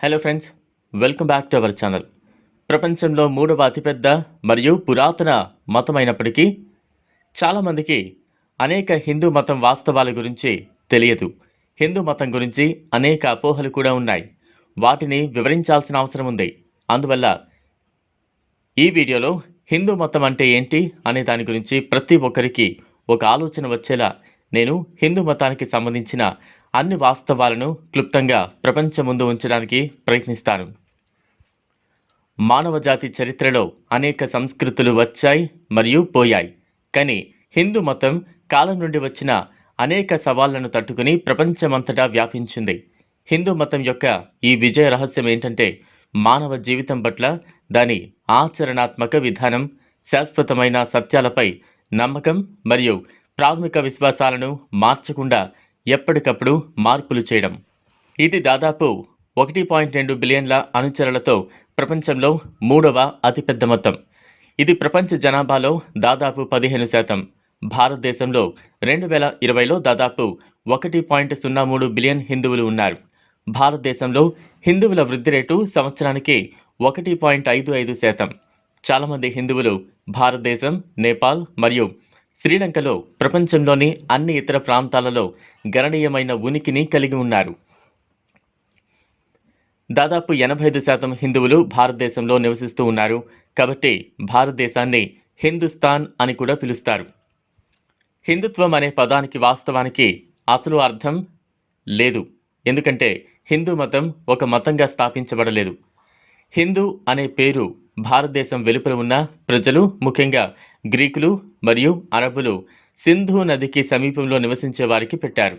Hello friends welcome back to our channel ప్రపంచంలో మూడవ అతిపెద్ద మరియు పురాతన మతమైనప్పటికీ చాలామందికి అనేక హిందూ మతం వాస్తవాల గురించి తెలియదు. హిందూ మతం గురించి అనేక అపోహలు కూడా ఉన్నాయి. వాటిని వివరించాల్సిన అవసరం ఉంది. అందువల్ల ఈ వీడియోలో హిందూ మతం అంటే ఏంటి అనే దాని గురించి ప్రతి ఒక్కరికి ఒక ఆలోచన వచ్చేలా నేను హిందూ మతానికి సంబంధించిన అన్ని వాస్తవాలను క్లుప్తంగా ప్రపంచం ముందు ఉంచడానికి ప్రయత్నిస్తాను. మానవ జాతి చరిత్రలో అనేక సంస్కృతులు వచ్చాయి మరియు పోయాయి. కానీ హిందూ మతం కాలం నుండి వచ్చిన అనేక సవాళ్ళను తట్టుకుని ప్రపంచమంతటా వ్యాపించింది. హిందూ మతం యొక్క ఈ విజయ రహస్యం ఏంటంటే మానవ జీవితం పట్ల దాని ఆచరణాత్మక విధానం శాశ్వతమైన సత్యాలపై నమ్మకం మరియు ప్రాథమిక విశ్వాసాలను మార్చకుండా ఎప్పటికప్పుడు మార్పులు చేయడం. ఇది దాదాపు ఒకటి పాయింట్ రెండు బిలియన్ల అనుచరులతో ప్రపంచంలో మూడవ అతిపెద్ద మొత్తం. ఇది ప్రపంచ జనాభాలో దాదాపు పదిహేను శాతం. భారతదేశంలో రెండు వేల ఇరవైలో దాదాపు ఒకటి పాయింట్ సున్నా మూడు బిలియన్ హిందువులు ఉన్నారు. భారతదేశంలో హిందువుల వృద్ధి రేటు సంవత్సరానికి ఒకటి పాయింట్ ఐదు ఐదు శాతం. చాలామంది హిందువులు భారతదేశం నేపాల్ మరియు శ్రీలంకలో ప్రపంచంలోని అన్ని ఇతర ప్రాంతాలలో గణనీయమైన ఉనికిని కలిగి ఉన్నారు. దాదాపు ఎనభై ఐదు శాతం హిందువులు భారతదేశంలో నివసిస్తూ ఉన్నారు. కాబట్టి భారతదేశాన్ని హిందుస్థాన్ అని కూడా పిలుస్తారు. హిందుత్వం అనే పదానికి వాస్తవానికి అసలు అర్థం లేదు. ఎందుకంటే హిందూ మతం ఒక మతంగా స్థాపించబడలేదు. హిందూ అనే పేరు భారతదేశం వెలుపల ఉన్న ప్రజలు ముఖ్యంగా గ్రీకులు మరియు అరబులు సింధు నదికి సమీపంలో నివసించే వారికి పెట్టారు.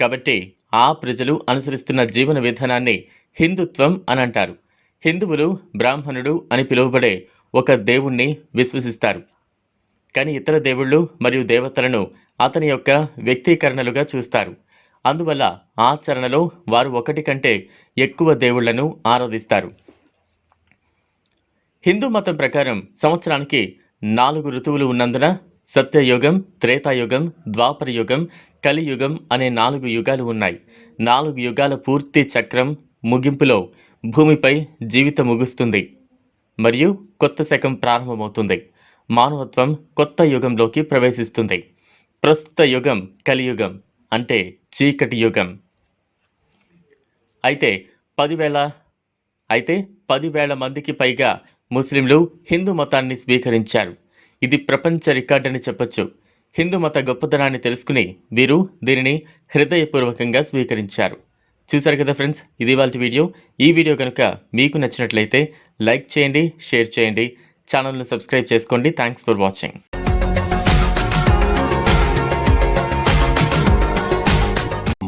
కాబట్టి ఆ ప్రజలు అనుసరిస్తున్న జీవన విధానాన్ని హిందుత్వం అని అంటారు. హిందువులు బ్రాహ్మణుడు అని పిలువబడే ఒక దేవుణ్ణి విశ్వసిస్తారు. కానీ ఇతర దేవుళ్ళు మరియు దేవతలను అతని యొక్క వ్యక్తీకరణలుగా చూస్తారు. అందువల్ల ఆచరణలో వారు ఒకటి కంటే ఎక్కువ దేవుళ్ళను ఆరాధిస్తారు. హిందూ మతం ప్రకారం సంవత్సరానికి నాలుగు ఋతువులు ఉన్నందున సత్యయుగం త్రేతాయుగం ద్వాపర యుగం కలియుగం అనే నాలుగు యుగాలు ఉన్నాయి. నాలుగు యుగాల పూర్తి చక్రం ముగింపులో భూమిపై జీవితం ముగుస్తుంది మరియు కొత్త శకం ప్రారంభమవుతుంది. మానవత్వం కొత్త యుగంలోకి ప్రవేశిస్తుంది. ప్రస్తుత యుగం కలియుగం. అంటే చీకటి యుగం. అయితే పదివేల అయితే పదివేల మందికి పైగా ముస్లింలు హిందూ మతాన్ని స్వీకరించారు. ఇది ప్రపంచ రికార్డ్ అని చెప్పొచ్చు. హిందూ మత గొప్పతనాన్ని తెలుసుకుని వీరు దీనిని హృదయపూర్వకంగా స్వీకరించారు. చూసారు కదా ఫ్రెండ్స్ ఇది వాళ్ళ వీడియో. ఈ వీడియో కనుక మీకు నచ్చినట్లయితే లైక్ చేయండి షేర్ చేయండి. ఛానల్ను సబ్స్క్రైబ్ చేసుకోండి. Thanks for watching.